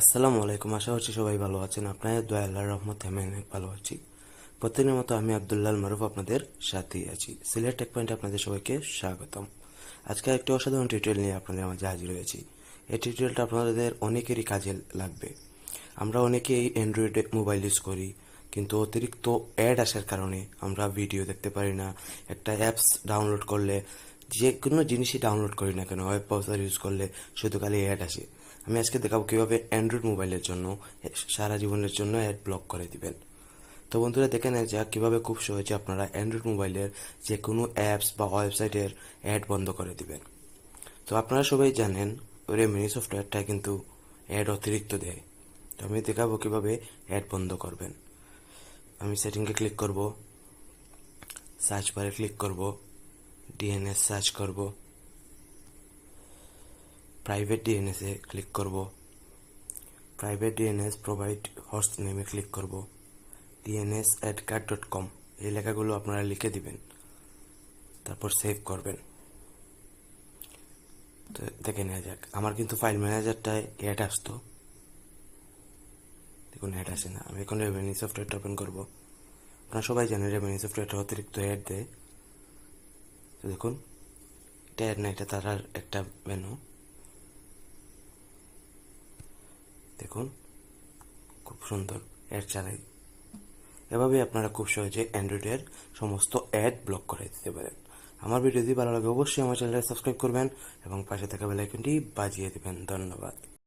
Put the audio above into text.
আসসালামু আলাইকুম, আশা করছি সবাই ভালো আছেন। আপনাদের দয়া আল্লাহর রহমত আমি অনেক ভালো আছি। প্রতিদিনের মতো আমি আবদুল্লাল মারুফ আপনাদের সাথেই আছি। সিলেট টেক পয়েন্টে আপনাদের সবাইকে স্বাগতম। আজকে একটি অসাধারণ টিউটোরিয়াল নিয়ে আপনাদের মাঝে হাজির হয়েছি। এই টিউটোরিয়ালটা আপনাদের অনেকেরই কাজে লাগবে। আমরা অনেকেই অ্যান্ড্রয়েড মোবাইল ইউজ করি, কিন্তু অতিরিক্ত অ্যাড আসার কারণে আমরা ভিডিও দেখতে পারি না। একটা অ্যাপস ডাউনলোড করলে যে কোনো জিনিসই ডাউনলোড করি না কেন ওয়েব ব্রাউজার ইউজ করলে শুধু খালি অ্যাড আসে। আমি আজকে দেখাবো কীভাবে অ্যান্ড্রয়েড মোবাইলের জন্য সারা জীবনের জন্য অ্যাড ব্লক করে দিবেন। তো বন্ধুরা দেখে নেয় যাক কীভাবে খুব সহজে আপনারা অ্যান্ড্রয়েড মোবাইলের যে কোনো অ্যাপস বা ওয়েবসাইটের অ্যাড বন্ধ করে দিবেন। তো আপনারা সবাই জানেন রেমিনি সফটওয়্যারটা কিন্তু অ্যাড অতিরিক্ত দেয়। তো আমি দেখাবো কীভাবে অ্যাড বন্ধ করবেন। আমি সেটিংয়ে ক্লিক করব সার্চ বারে ক্লিক করব ডিএনএস সার্চ করব। প্রাইভেট ডিএনএসে ক্লিক করব। প্রাইভেট ডিএনএস প্রোভাইড হোস্ট নেমে ক্লিক করব। DNS at card dot com এই লেখাগুলো আপনারা লিখে দিবেন। তারপর সেভ করবেন। তো দেখে নেওয়া যাক। আমার কিন্তু ফাইল ম্যানেজারটায় অ্যাড আসতো। দেখুন অ্যাড আসে না। আমি এখন রেভিনিউ সফটওয়্যারটা ওপেন করব। আপনারা সবাই জানেন রেভিনিউ সফটওয়্যারটা অতিরিক্ত অ্যাড দেয়। তো দেখুন, এটা অ্যাড না, এটা তার একটা মেনু দেখুন, খুব সুন্দর অ্যাড চালাই এভাবেই আপনারা খুব সহজে অ্যান্ড্রয়েডের সমস্ত অ্যাড ব্লক করে দিতে পারেন। আমার ভিডিও যদি ভালো লাগে, অবশ্যই আমার চ্যানেলটা সাবস্ক্রাইব করবেন এবং পাশে থাকা বেলাইকনটি বাজিয়ে দেবেন। ধন্যবাদ।